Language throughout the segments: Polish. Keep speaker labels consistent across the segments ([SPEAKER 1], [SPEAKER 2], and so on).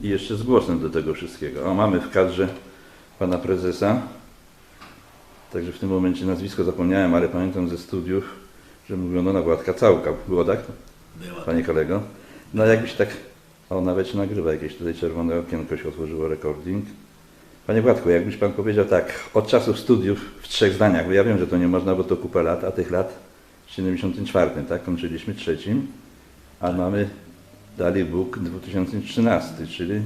[SPEAKER 1] I jeszcze z głosem do tego wszystkiego. O, mamy w kadrze pana prezesa. Także w tym momencie nazwisko zapomniałem, ale pamiętam ze studiów, że mówiono na Władka Całka. Było tak,
[SPEAKER 2] Była
[SPEAKER 1] panie kolego? No jakbyś tak... O, nawet się nagrywa jakieś tutaj czerwone okienko się otworzyło, recording. Panie Władku, jakbyś pan powiedział tak, od czasów studiów w trzech zdaniach, bo ja wiem, że to nie można, bo to kupa lat, a tych lat w 74, tak? Kończyliśmy trzecim, a mamy dalej Bóg 2013, czyli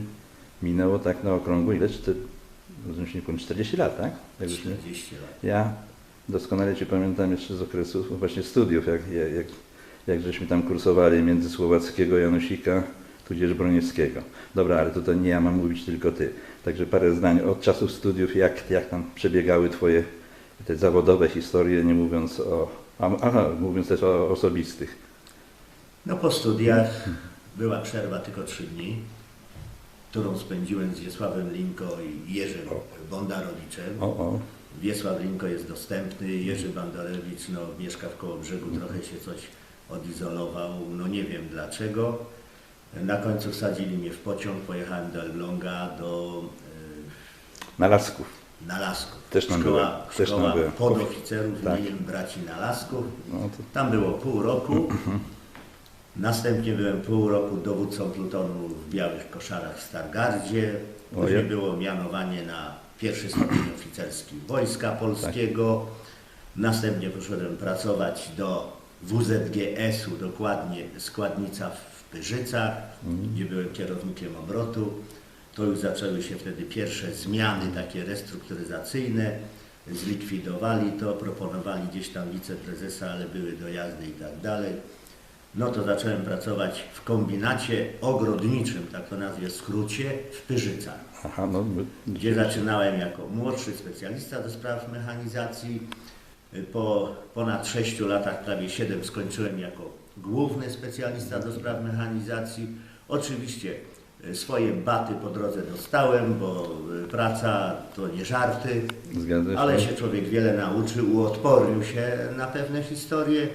[SPEAKER 1] minęło tak na okrągło ile? Czter... Rozumiem, się nie powiem, 40 lat, tak? Jakbyśmy...
[SPEAKER 2] 40 lat.
[SPEAKER 1] Ja doskonale Cię pamiętam jeszcze z okresu właśnie studiów, jak, jak, jak, jak żeśmy tam kursowali między Słowackiego, Janusika, tudzież Broniewskiego. Dobra, ale to, to nie ja mam mówić, tylko Ty. Także parę zdań od czasów studiów, jak, jak tam przebiegały Twoje te zawodowe historie, nie mówiąc o, aha, mówiąc też o osobistych.
[SPEAKER 2] No po studiach była przerwa tylko trzy dni, którą spędziłem z Wiesławem Linko i Jerzym Bondarowiczem.
[SPEAKER 1] O, o,
[SPEAKER 2] Wiesław Linko jest dostępny, Jerzy Bandarewicz no, mieszka w koło brzegu, trochę się coś odizolował, no nie wiem dlaczego. Na końcu wsadzili mnie w pociąg, pojechałem do Elbląga, do
[SPEAKER 1] na Lasków.
[SPEAKER 2] e, Nalasków.
[SPEAKER 1] Też tam
[SPEAKER 2] szkoła,
[SPEAKER 1] byłem, też
[SPEAKER 2] szkoła
[SPEAKER 1] byłem.
[SPEAKER 2] podoficerów
[SPEAKER 1] Tak.
[SPEAKER 2] imieniem braci Nalasków.
[SPEAKER 1] No, to,
[SPEAKER 2] Tam było pół roku. Następnie byłem pół roku dowódcą plutonu w Białych Koszarach w Stargardzie. Później było mianowanie na pierwszy stopień oficerski Wojska Polskiego. Następnie poszedłem pracować do WZGS-u, dokładnie składnica w Pyrzycach, gdzie byłem kierownikiem obrotu. To już zaczęły się wtedy pierwsze zmiany takie restrukturyzacyjne. Zlikwidowali to, proponowali gdzieś tam wiceprezesa, ale były dojazdy i tak dalej. No to zacząłem pracować w kombinacie ogrodniczym, tak to nazwie w skrócie, w Pyrzycach
[SPEAKER 1] aha, no, my-
[SPEAKER 2] gdzie zaczynałem jako młodszy specjalista do spraw mechanizacji. Po ponad 6 latach, prawie 7, skończyłem jako główny specjalista do spraw mechanizacji. Oczywiście e, swoje baty po drodze dostałem, bo e, praca to nie żarty,
[SPEAKER 1] się.
[SPEAKER 2] ale się człowiek wiele nauczył, uodpornił się na pewne historie.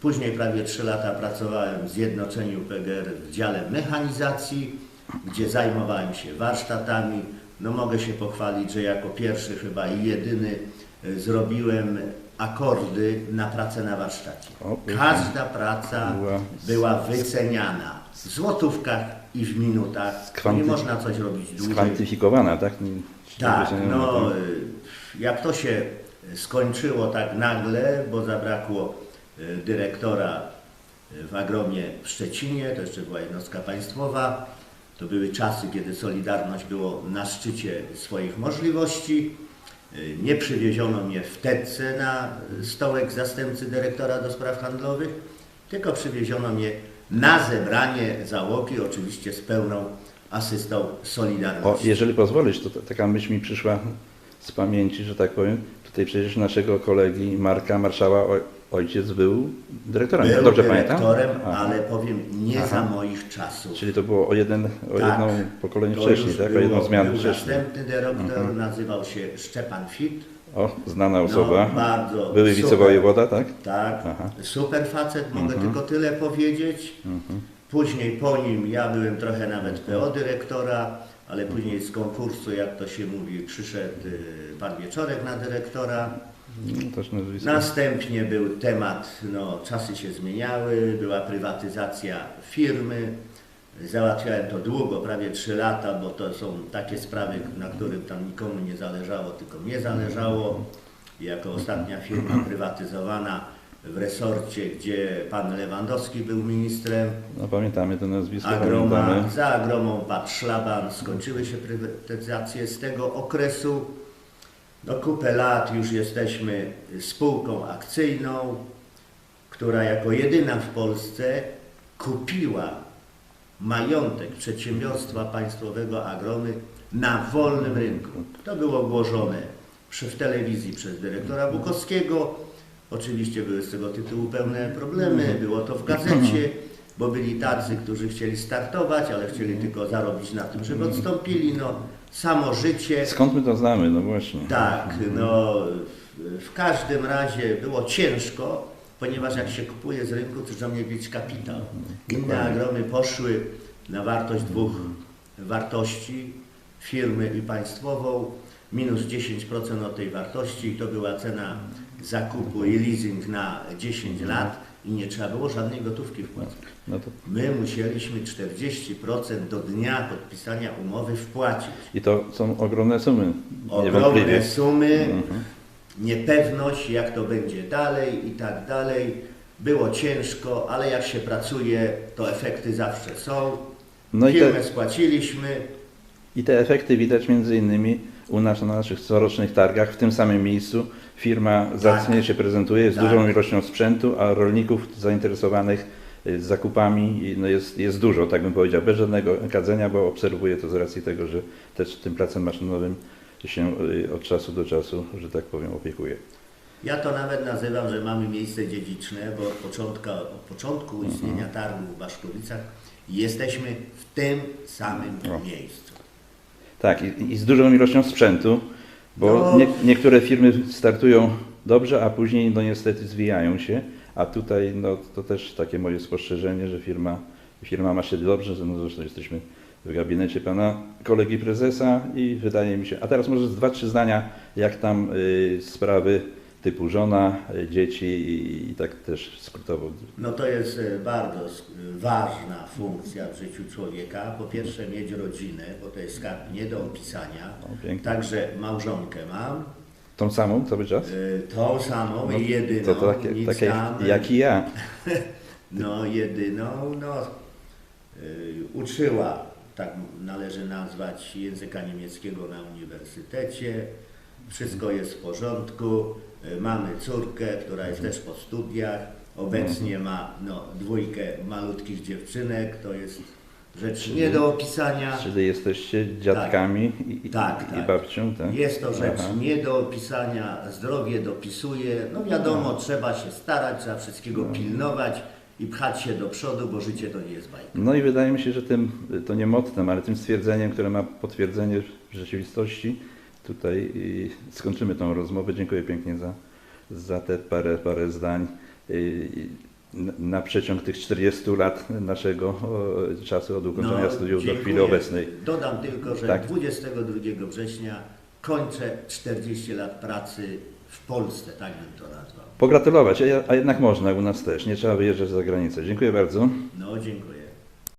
[SPEAKER 2] Później prawie 3 lata pracowałem w Zjednoczeniu PGR w dziale mechanizacji, gdzie zajmowałem się warsztatami. No mogę się pochwalić, że jako pierwszy chyba i jedyny y, zrobiłem akordy na pracę na warsztacie. Każda praca
[SPEAKER 1] Była-
[SPEAKER 2] wyceniana w złotówkach i w minutach. Nie można coś robić dłużej.
[SPEAKER 1] Skwantyfikowana, tak?
[SPEAKER 2] Tak, no y, jak to się skończyło tak nagle, bo zabrakło dyrektora y, w Agromie w Szczecinie, to jeszcze była jednostka państwowa, to były czasy, kiedy Solidarność było na szczycie swoich możliwości. Y, Nie przywieziono mnie w Tedce na stołek zastępcy dyrektora do spraw handlowych, tylko przywieziono mnie na zebranie załogi, oczywiście z pełną asystą
[SPEAKER 1] O,
[SPEAKER 2] Solidarności.
[SPEAKER 1] jeżeli pozwolisz, to ta- taka myśl mi przyszła z pamięci, że tak powiem. Tutaj przecież naszego kolegi Marka Marszała o, ojciec był dyrektorem,
[SPEAKER 2] Był
[SPEAKER 1] dobrze
[SPEAKER 2] dyrektorem,
[SPEAKER 1] pamiętam? Aha.
[SPEAKER 2] ale powiem nie
[SPEAKER 1] Aha.
[SPEAKER 2] za moich czasów.
[SPEAKER 1] Czyli to było o, jeden, o
[SPEAKER 2] Tak.
[SPEAKER 1] jedną pokolenie wcześniej, tak? O
[SPEAKER 2] było-
[SPEAKER 1] jedną zmianę
[SPEAKER 2] był
[SPEAKER 1] wcześniej. Mhm.
[SPEAKER 2] Następny dyrektor nazywał się Szczepan Fit.
[SPEAKER 1] O, znana osoba.
[SPEAKER 2] No, bardzo
[SPEAKER 1] Były
[SPEAKER 2] super.
[SPEAKER 1] wicewojewoda, tak?
[SPEAKER 2] Tak,
[SPEAKER 1] Aha.
[SPEAKER 2] super facet, mogę
[SPEAKER 1] Mhm.
[SPEAKER 2] tylko tyle powiedzieć. Później po nim ja byłem trochę nawet PO dyrektora, ale później z konkursu, jak to się mówi, przyszedł y, pan Wieczorek na dyrektora.
[SPEAKER 1] No.
[SPEAKER 2] Następnie był temat, no czasy się zmieniały, była prywatyzacja firmy. Załatwiałem to długo, prawie 3 lata, bo to są takie sprawy, na którym tam nikomu nie zależało, tylko mnie zależało. Jako ostatnia firma prywatyzowana w resorcie, gdzie pan Lewandowski był ministrem,
[SPEAKER 1] No pamiętamy to nazwisko,
[SPEAKER 2] Agroma,
[SPEAKER 1] pamiętamy.
[SPEAKER 2] za Agromą padł szlaban, skończyły się prywatyzacje z tego okresu. No kupę lat już jesteśmy spółką akcyjną, która jako jedyna w Polsce kupiła majątek przedsiębiorstwa państwowego Agromy na wolnym rynku. To było ogłoszone w telewizji przez dyrektora Bukowskiego. Oczywiście były z tego tytułu pełne problemy, było to w gazecie, bo byli tacy, którzy chcieli startować, ale chcieli tylko zarobić na tym, żeby odstąpili. No, samo życie.
[SPEAKER 1] Skąd my to znamy? No właśnie.
[SPEAKER 2] Tak, no w- każdym razie było ciężko, ponieważ jak się kupuje z rynku, to trzeba mieć kapitał. Inne agromy poszły na wartość dwóch wartości, firmy i państwową, minus 10% od tej wartości i to była cena zakupu i leasing na 10 lat i nie trzeba było żadnej gotówki wpłacać.
[SPEAKER 1] No to,
[SPEAKER 2] My musieliśmy 40% do dnia podpisania umowy wpłacić.
[SPEAKER 1] I to są ogromne sumy,
[SPEAKER 2] Ogromne sumy,
[SPEAKER 1] Mhm.
[SPEAKER 2] niepewność, jak to będzie dalej i tak dalej. Było ciężko, ale jak się pracuje, to efekty zawsze są.
[SPEAKER 1] No i
[SPEAKER 2] Firmę
[SPEAKER 1] te,
[SPEAKER 2] spłaciliśmy,
[SPEAKER 1] I te efekty widać między innymi u nas na naszych corocznych targach w tym samym miejscu. Firma zacnie się prezentuje, jest
[SPEAKER 2] Tak.
[SPEAKER 1] dużą ilością sprzętu, a rolników zainteresowanych y, zakupami i no jest, jest dużo, tak bym powiedział, bez żadnego kadzenia, bo obserwuję to z racji tego, że też tym pracem maszynowym się y, od czasu do czasu, że tak powiem, opiekuję.
[SPEAKER 2] Ja to nawet nazywam, że mamy miejsce dziedziczne, bo od, początka, od początku
[SPEAKER 1] Mhm.
[SPEAKER 2] istnienia targu w Baszkowicach jesteśmy w tym samym miejscu.
[SPEAKER 1] Tak, i, i z dużą ilością sprzętu, bo
[SPEAKER 2] No.
[SPEAKER 1] nie, niektóre firmy startują dobrze, a później no niestety zwijają się, a tutaj no, to też takie moje spostrzeżenie, że firma, firma ma się dobrze, no zresztą jesteśmy w gabinecie pana kolegi prezesa i wydaje mi się, a teraz może z dwa, trzy zdania, jak tam y, sprawy typu żona, y, dzieci i, i tak też skrótowo.
[SPEAKER 2] No to jest e, bardzo ważna funkcja w życiu człowieka. Po pierwsze mieć rodzinę, bo to jest skarb nie do opisania.
[SPEAKER 1] O.
[SPEAKER 2] Także małżonkę mam,
[SPEAKER 1] Tą samą cały czas?
[SPEAKER 2] e, tą samą
[SPEAKER 1] No,
[SPEAKER 2] i jedyną,
[SPEAKER 1] To, to takie, takie
[SPEAKER 2] tam.
[SPEAKER 1] jak i ja.
[SPEAKER 2] No jedyną, no uczyła, tak należy nazwać, języka niemieckiego na uniwersytecie. Wszystko jest w porządku. Y, Mamy córkę, która jest też po studiach. Obecnie ma no, dwójkę malutkich dziewczynek. To jest rzecz nie do opisania.
[SPEAKER 1] Czyli jesteście dziadkami i, i,
[SPEAKER 2] Tak,
[SPEAKER 1] i
[SPEAKER 2] tak.
[SPEAKER 1] babcią, tak?
[SPEAKER 2] Jest to rzecz
[SPEAKER 1] Aha.
[SPEAKER 2] nie do opisania, zdrowie dopisuje. No wiadomo, trzeba się starać, trzeba wszystkiego pilnować i pchać się do przodu, bo życie to nie jest bajka.
[SPEAKER 1] No i wydaje mi się, że tym, to nie mottem, ale tym stwierdzeniem, które ma potwierdzenie w rzeczywistości, tutaj skończymy tą rozmowę. Dziękuję pięknie za, za te parę, parę zdań. Na- przeciąg tych 40 lat naszego czasu od ukończenia studiów do chwili
[SPEAKER 2] No, dziękuję.
[SPEAKER 1] obecnej.
[SPEAKER 2] Dodam tylko, że
[SPEAKER 1] Tak.
[SPEAKER 2] 22 września kończę 40 lat pracy w Polsce, tak bym to nazwał.
[SPEAKER 1] Pogratulować, a jednak można u nas też, nie trzeba wyjeżdżać za granicę. Dziękuję bardzo.
[SPEAKER 2] No dziękuję.